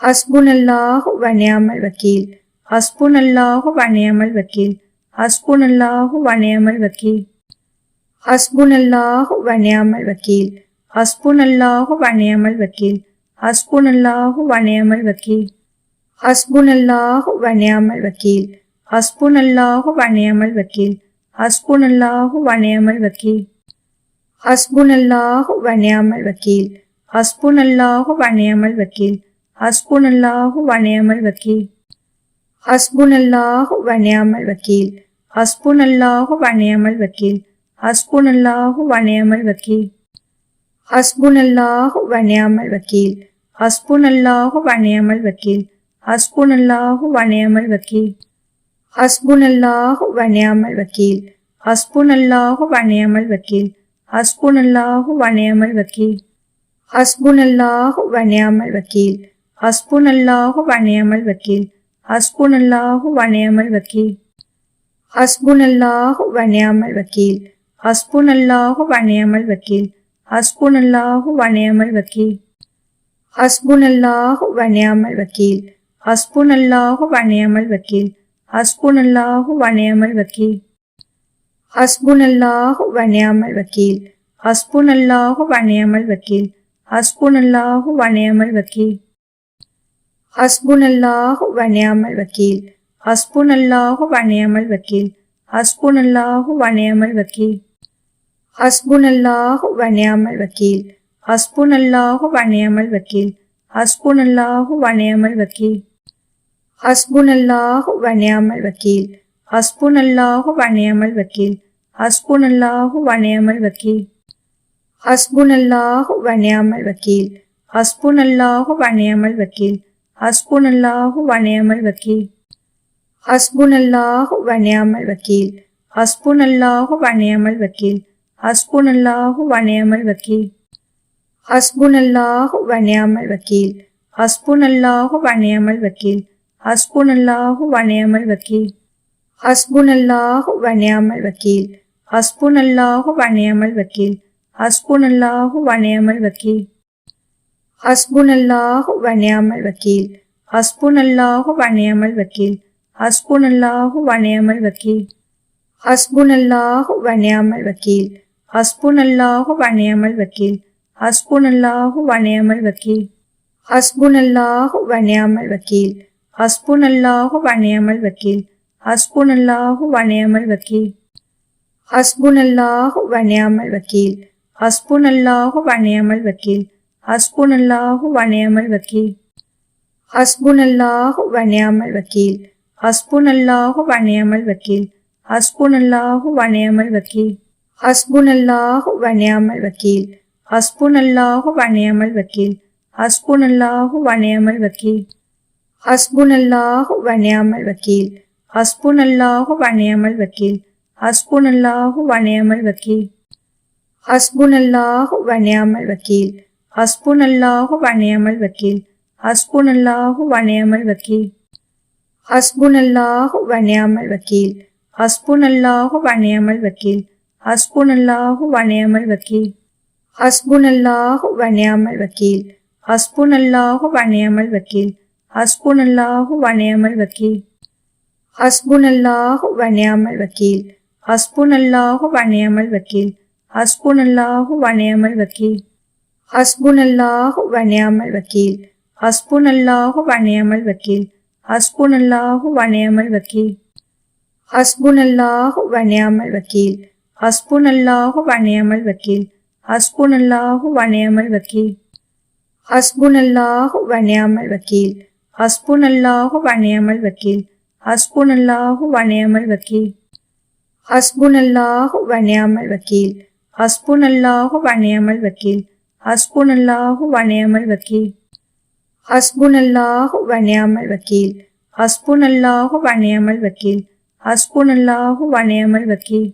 ஹஸ்புனல்லாஹு வனியாமல் வக்கீல் ஹஸ்புனல்லாஹு வனியாமல் வக்கீல் ஹஸ்புனல்லாஹு வனியாமல் வக்கீல் ஹஸ்புனல்லாஹு வனியாமல் வக்கீல் ஹஸ்புனல்லாஹு வனியாமல் வக்கீல் ஹஸ்புனல்லாஹு வனியாமல் வக்கீல் ஹஸ்புனல்லாஹு வனியாமல் வக்கீல் ஹஸ்புனல்லாஹு வனியாமல் வக்கீல் ஹஸ்புனல்லாஹு வனியாமல் வக்கீல் ஹஸ்புனல்லாஹு வனியாமல் வக்கீல் ஹஸ்புனல்லாஹு வனியாமல் வக்கீல் ஹஸ்புனல்லாஹு வனியாமல் வக்கீல் ஹஸ்புனல்லாஹு வணையாமல் வக்கீல் ஹஸ்புனல்லாஹு வனியாமல் வக்கீல் ஹஸ்புனல்லாஹு வனியாமல் வக்கீல் ஹஸ்புனல்லாஹு வணையாமல் வக்கீல் ஹஸ்புனல்லாஹு வனியாமல் வக்கீல் ஹஸ்புனல்லாஹு வனியாமல் வக்கீல் ஹஸ்புனல்லாஹு வனியாமல் வக்கீல் ஹஸ்புனல்லாஹு வனியாமல் வக்கீல் ஹஸ்புனல்லாஹு வனியாமல் வக்கீல் ஹஸ்புனல்லாஹு வணையாமல் வக்கீல் ஹஸ்புனல்லாஹு வனியாமல் வக்கீல் ஹஸ்புனல்லாஹு வனியாமல் வக்கீல் ஹஸ்புனல்லாஹு வனியாமல் வக்கீல் ஹஸ்புனல்லாஹு வனியாமல் வக்கீல் ஹஸ்புனல்லாஹு வனியாமல் வக்கீல் ஹஸ்புனல்லாஹு வனியாமல் வக்கீல் ஹஸ்புனல்லாஹு வனியாமல் வக்கீல் ஹஸ்புனல்லாஹு வணையமல் வக்கீல் ஹஸ்புனல்லாஹு வனியாமல் வக்கீல் ஹஸ்புனல்லாஹு வனியாமல் வக்கீல் ஹஸ்புனல்லாஹு வனியாமல் வக்கீல் ஹஸ்புனல்லாஹு வனியாமல் வக்கீல் ஹஸ்புனல்லாஹு வனியாமல் வக்கீல் ஹஸ்புனல்லாஹு வனியாமல் வக்கீல் ஹஸ்புனல்லாஹு வனியாமல் வக்கீல் ஹஸ்புனல்லாஹு வனியாமல் வக்கீல் ஹஸ்புனல்லாஹு வனியாமல் வக்கீல் ஹஸ்புனல்லாஹு வனியாமல் வக்கீல் ஹஸ்புனல்லாஹு வனியாமல் வக்கீல் ஹஸ்புனல்லாஹு வனியாமல் வக்கீல் ஹஸ்புனல்லாஹு வனியாமல் வக்கீல் ஹஸ்புனல்லாஹு வனியாமல் வக்கீல் ஹஸ்புனல்லாஹு வனியாமல் வக்கீல் ஹஸ்புனல்லாஹு வனையாமல் வக்கீல் ஹஸ்புனல்லாஹு வனியாமல் வக்கீல் ஹஸ்புனல்லாஹு வனியாமல் வக்கீல் ஹஸ்புனல்லாஹு வனையாமல் வக்கீல் ஹஸ்புனல்லாஹு வனியாமல் வக்கீல் ஹஸ்புனல்லாஹு வனியாமல் வக்கீல் ஹஸ்புனல்லாஹு வனியாமல் வக்கீல் ஹஸ்புனல்லாஹு வனியாமல் வக்கீல் ஹஸ்புனல்லாஹு வனியாமல் வக்கீல் ஹஸ்புனல்லாஹு வனையாமல் வக்கீல் ஹஸ்புனல்லாஹு வனியாமல் வக்கீல் ஹஸ்புனல்லாஹு வனியாமல் வக்கீல் ஹஸ்புனல்லாஹு வனியாமல் வக்கீல் ஹஸ்புனல்லாஹு வனியாமல் வக்கீல் ஹஸ்புனல்லாஹு வனியாமல் வக்கீல் ஹஸ்புனல்லாஹு வனியாமல் வக்கீல் ஹஸ்புனல்லாஹு வனியாமல் வக்கீல் ஹஸ்புனல்லாஹு வனியாமல் வக்கீல் ஹஸ்புனல்லாஹு வனியாமல் வக்கீல் ஹஸ்புனல்லாஹு வனியாமல் வக்கீல் حسبن اللہ و نعم الوکیل حسبن اللہ و نعم الوکیل حسبن اللہ و الوکیل حسبن اللہ و الوکیل حسبن اللہ و الوکیل حسبن اللہ و الوکیل حسبن اللہ و الوکیل حسبن اللہ و الوکیل حسبن اللہ و الوکیل حسبن اللہ و الوکیل اللہ الوکیل ஹஸ்புனல்லாஹு வனியாமல் வக்கீல் ஹஸ்புனல்லாஹு வனியாமல் வக்கீல் ஹஸ்புனல்லாஹு வனியாமல் வக்கீல் ஹஸ்புனல்லாஹு வனியாமல் வக்கீல் ஹஸ்புனல்லாஹு வனியாமல் வக்கீல் ஹஸ்புனல்லாஹு வனியாமல் வக்கீல் ஹஸ்புனல்லாஹு வனியாமல் வக்கீல் ஹஸ்புனல்லாஹு வனியாமல் வக்கீல் ஹஸ்புனல்லாஹு வனியாமல் வக்கீல் ஹஸ்புனல்லாஹு வனியாமல் வக்கீல் ஹஸ்புனல்லாஹு வனியாமல் வக்கீல் ஹஸ்புனல்லாஹு வனியாமல் வக்கீல் ஹஸ்புனல்லாஹு வனியாமல் வக்கீல் ஹஸ்புனல்லாஹு வனியாமல் வக்கீல் ஹஸ்புனல்லாஹு வனியாமல் வக்கீல் ஹஸ்புனல்லாஹு வனியாமல் வக்கீல் ஹஸ்புனல்லாஹு வனியாமல் வக்கீல் ஹஸ்புனல்லாஹு வனியாமல் வக்கீல் ஹஸ்புனல்லாஹு வனியாமல் வக்கீல் ஹஸ்புனல்லாஹு வனியாமல் வக்கீல் ஹஸ்புனல்லாஹு வனியாமல் வக்கீல் ஹஸ்புனல்லாஹு வனியாமல் வக்கீல் ஹஸ்புனல்லாஹு வனியாமல் வக்கீல் ஹஸ்புனல்லாஹு வனியாமல் வக்கீல் ஹஸ்புனல்லாஹு வனியாமல் வக்கீல் ஹஸ்புனல்லாஹு வனியாமல் வக்கீல் ஹஸ்புனல்லாஹு வனியாமல் வக்கீல் ஹஸ்புனல்லாஹு வனியாமல் வக்கீல் ஹஸ்புனல்லாஹு வனியாமல் வக்கீல் ஹஸ்புனல்லாஹு வனியாமல் வக்கீல் ஹஸ்புனல்லாஹு வனியாமல் வக்கீல்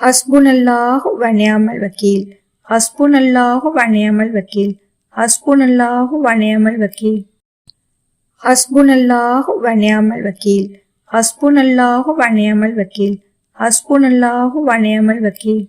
ஹஸ்புனல்லாஹு வனியாமல் வக்கீல் ஹஸ்புனல்லாஹு வனியாமல் வக்கீல் ஹஸ்புனல்லாஹு வனியாமல் வக்கீல் ஹஸ்புனல்லாஹு வனியாமல் வக்கீல் ஹஸ்புனல்லாஹு வனியாமல் வக்கீல் ஹஸ்புனல்லாஹு வனியாமல் வக்கீல் ஹஸ்புனல்லாஹு வனியாமல் வக்கீல் ஹஸ்புனல்லாஹு வனியாமல் வக்கீல் ஹஸ்புனல்லாஹு வனியாமல் வக்கீல் ஹஸ்புனல்லாஹு வனியாமல் வக்கீல் ஹஸ்புனல்லாஹு வனியாமல் வக்கீல் ஹஸ்புனல்லாஹு வனியாமல் வக்கீல்